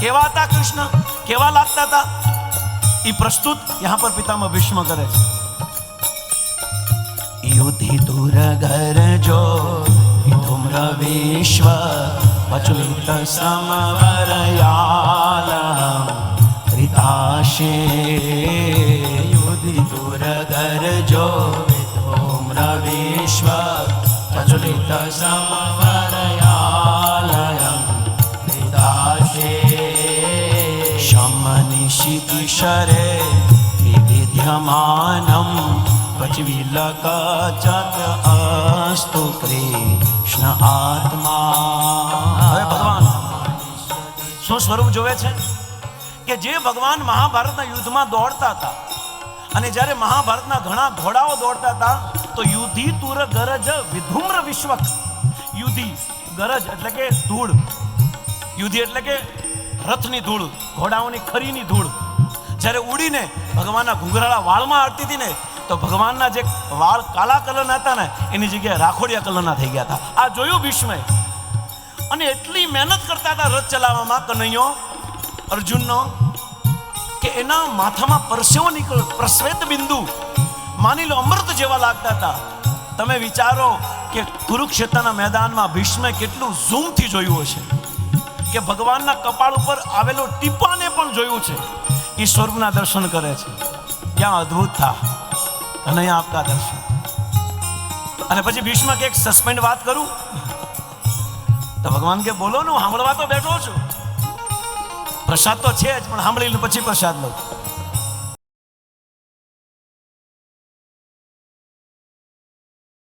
કેવા હતા કૃષ્ણ? કેવા લાગતા હતા? એ પ્રસ્તુત यहाँ પર પિતામહ ભીષ્મ કરે છે. યુધિ દુર ઘર જો ધૂમ્ર વિશ્વ પચુલિત સમવરયાલ રિતાશે. યુધિ દુર ઘર જો ધૂમ્ર વિશ્વ પચુલિત સમવરયાલ शमनिशितिशरे विविध्यमानं पचविलकचत अस्तु કૃષ્ણ આત્મા હવે ભગવાન શું સ્વરૂપ જોવે છે કે જે ભગવાન મહાભારતના યુદ્ધમાં દોડતા હતા અને જ્યારે મહાભારતના ઘણા ઘોડાઓ દોડતા હતા તો યુધિ તુર ગરજ વિધુમ્ર વિશ્વક યુધિ ગરજ એટલે કે ધૂળ યુધિ એટલે કે રથની ધૂળ, ઘોડાઓની ખરીની ધૂળ. જ્યારે ઉડીને ભગવાનના ઘૂંઘરાળા વાળમાં આડતી હતી ને, તો ભગવાનના જે વાળ કાલા કલરના હતા ને, એની જગ્યાએ રાખોડિયા કલરના થઈ ગયા હતા. આ જોયું ભીષ્મે? અને એટલી મહેનત કરતા હતા રથ ચલાવવામાં કનૈયો, અર્જુનનો, કે એના માથામાં પરસેવો નીકળ પ્રશ્વેત બિંદુ. માની લો, અમૃત જેવા લાગતા હતા. તમે વિચારો કે કુરુક્ષેત્રના મેદાનમાં ભીષ્મે કેટલું ઝૂમથી જોયું હશે. કે ભગવાનના કપાળ ઉપર આવેલો ટીપાને પણ જોયું છે. એ સ્વર્ગના દર્શન કરે છે. ક્યાં અદ્ભુત થા. અને આપતા દર્શન. અને પછી ભીષ્મ કે એક સસ્પેન્ડ વાત કરું. તો ભગવાન કે, બોલો ને સાંભળવા તો બેઠો છું. પ્રસાદ તો છે જ, પણ સાંભળી લઉં પછી પ્રસાદ લઉં.